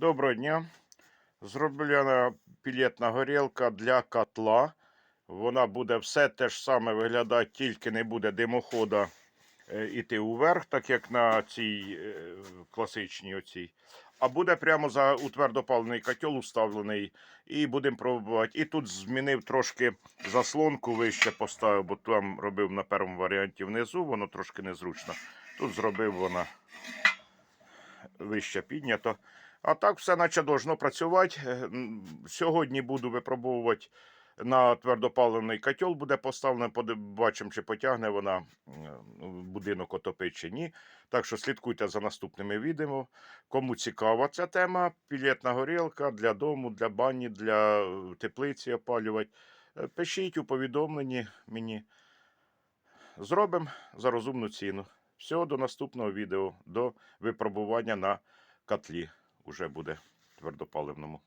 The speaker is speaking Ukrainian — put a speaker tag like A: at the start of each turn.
A: Доброго дня. Зроблена пілетна горілка для котла. Вона буде все те ж саме виглядати, тільки не буде димохода е, іти уверх, так як на цій е, класичній оцій. А буде прямо за у твердопалений котел уставлений. І будемо пробувати. І тут змінив трошки заслонку вище поставив, бо там робив на першому варіанті внизу, воно трошки незручно. Тут зробив вона вище піднято. А так все наче должно працювати. Е, Сьогодні буду випробовувати на твердопаливний котел буде поставлено, побачимо, чи потягне вона м, будинок отопить чи ні. Так що слідкуйте за наступними відео. Кому цікава ця тема, пілетна горілка для дому, для бані, для е, теплиці опалювати. е, Пишіть у повідомленні мені. Зробимо за розумну ціну. Всього до наступного відео, до випробування на котлі уже буде твердопаливному.